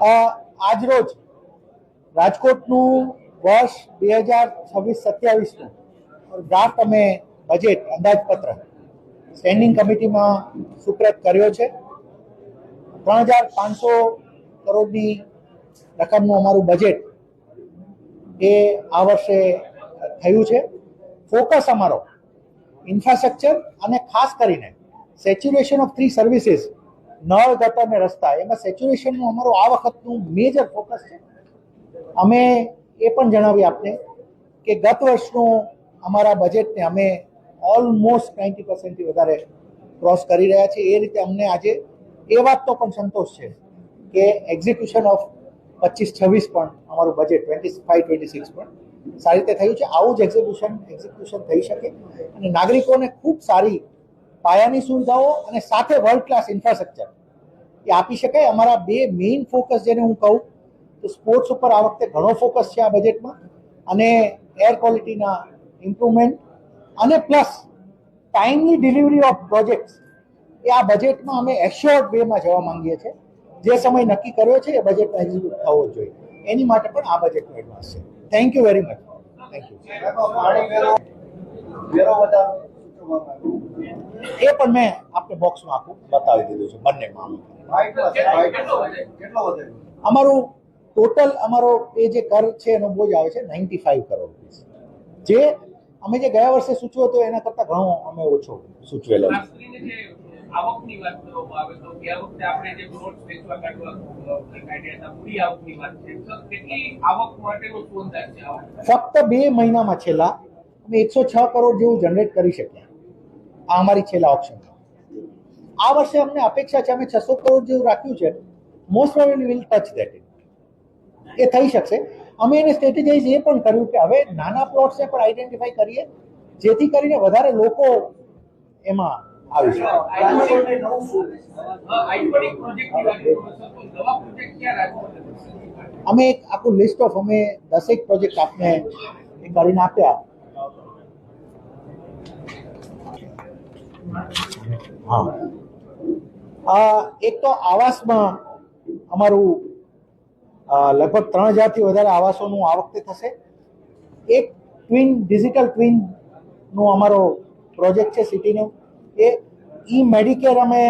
આજરોજ રાજકોટનું વર્ષ બે હજાર છવ્વીસ સત્યાવીસનું ડ્રાફ્ટ અમે બજેટ અંદાજપત્ર સ્ટેન્ડિંગ કમિટીમાં સુપ્રત કર્યો છે. ત્રણ હજાર પાંચસો કરોડની રકમનું અમારું બજેટ એ આ વર્ષે થયું છે. ફોકસ અમારો ઇન્ફ્રાસ્ટ્રક્ચર અને ખાસ કરીને સેચ્યુરેશન ઓફ થ્રી સર્વિસીસ નળ ગટર અને રસ્તા, એમાં સેચ્યુરેશનનું અમારું આ વખતનું મેજર ફોકસ છે. અમે એ પણ જણાવી આપને કે ગત વર્ષનું અમારા બજેટને અમે ઓલમોસ્ટ નાઇન્ટી પર્સન્ટથી વધારે ક્રોસ કરી રહ્યા છીએ. એ રીતે અમને આજે એ વાતનો પણ સંતોષ છે કે એક્ઝિક્યુશન ઓફ પચીસ, છવ્વીસ પણ અમારું budget twenty five twenty six પણ સારી રીતે થયું છે. આવું જ એક્ઝિક્યુશન એક્ઝિક્યુશન થઈ શકે. અને નાગરિકોને ખૂબ સારી પાયાની સુવિધાઓ અને સાથે વર્લ્ડ ક્લાસ ઇન્ફ્રાસ્ટ્રક્ચર એ આપી શકાય. અમારા બે મેઇન ફોકસ જેને હું કહું, તો સ્પોર્ટ્સ ઉપર આ વખતે ઘણો ફોકસ છે આ બજેટમાં અને એર ક્વોલિટીના ઇમ્પ્રુવમેન્ટ અને પ્લસ ટાઈમની ડિલિવરી ઓફ પ્રોજેક્ટ્સ એ આ બજેટમાં અમે એશ્યોર્ડ વેમાં જવા માંગીએ છીએ. જે સમય નક્કી કર્યો છે, એ બજેટમાં એક્ઝિક્યુટ થવો જોઈએ. એની માટે પણ આ બજેટનો એડવાન્સ છે. Thank you very much thank you એ પણ મેં આપને બોક્સમાં આખું બતાવી દીધું છે બંને અમારું ટોટલ અમારો એ જે કર છે એનો બોજ આવે છે નાઇન્ટી ફાઈવ કરોડ રૂપીસ જે અમે જે ગયા વર્ષે સૂચવ્યો હતો એના કરતાં ઘણો અમે ઓછો સૂચવેલો આવકની આપણે ફક્ત બે મહિનામાં છેલ્લા અમે એકસો છ કરોડ જેવું જનરેટ કરી શક્યા. આ અમારી છેલ્લા ઓપ્શન આ વર્ષે અમને અપેક્ષા છે, અમે છસો કરોડ જેવું રાખ્યું છે. Most probably will touch that એ થઈ શકશે. અમે એને સ્ટ્રેટેજાઇઝ એ પણ કર્યું કે હવે નાના પ્લોટ્સને પણ આઈડેન્ટિફાઈ કરીએ, જેથી કરીને વધારે લોકો એમાં આવી શકે? અમે એક આખું લિસ્ટ ઓફ અમે દસેક પ્રોજેક્ટ આપને કરીને આપ્યા. હા. એક તો આવાસમાં અમારું લગભગ ત્રણ હજારથી વધારે આવાસોનું આ વખતે થશે. એક ટ્વિન, ડિજિટલ ટ્વિનનો અમારો પ્રોજેક્ટ છે સિટીનો. એ ઈ મેડિકેર અમે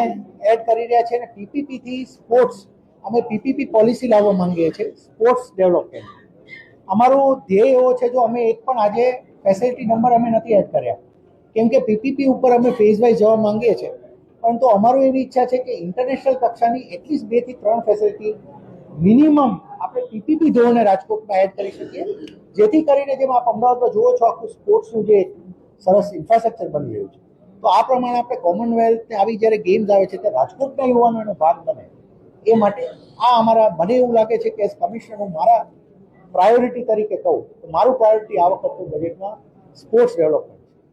એડ કરી રહ્યા છીએ અને પીપીપીથી સ્પોર્ટ્સ, અમે પીપીપી પોલિસી લાવવા માંગીએ છીએ, સ્પોર્ટ્સ ડેવલપમેન્ટ. અમારો ધ્યેય એવો છે, જો અમે એક પણ આજે ફેસિલિટી નંબર અમે નથી એડ કર્યા. કેમ કે પીપીપી ઉપર અમે ફેઝ વાઇઝ જવા માંગીએ છીએ. પરંતુ અમારું એવી ઈચ્છા છે કે ઇન્ટરનેશનલ કક્ષાની એટલીસ્ટ બેથી ત્રણ ફેસિલિટી મિનિમમ આપણે પીપીપી ધોરણે રાજકોટમાં એડ કરી શકીએ. જેથી કરીને જેમ આપ અમદાવાદમાં જુઓ છો, આખું સ્પોર્ટ્સનું જે સરસ ઇન્ફ્રાસ્ટ્રક્ચર બની રહ્યું છે. તો આ પ્રમાણે આપણે કોમનવેલ્થ આવી જ્યારે ગેમ્સ આવે છે, ત્યારે રાજકોટના યુવાનો એનો ભાગ બને. એ માટે આ અમારા, મને એવું લાગે છે કે એઝ કમિશનર હું મારા પ્રાયોરિટી તરીકે કહું, તો મારું પ્રાયોરિટી આ વખતનું બજેટમાં સ્પોર્ટ્સ ડેવલપમેન્ટ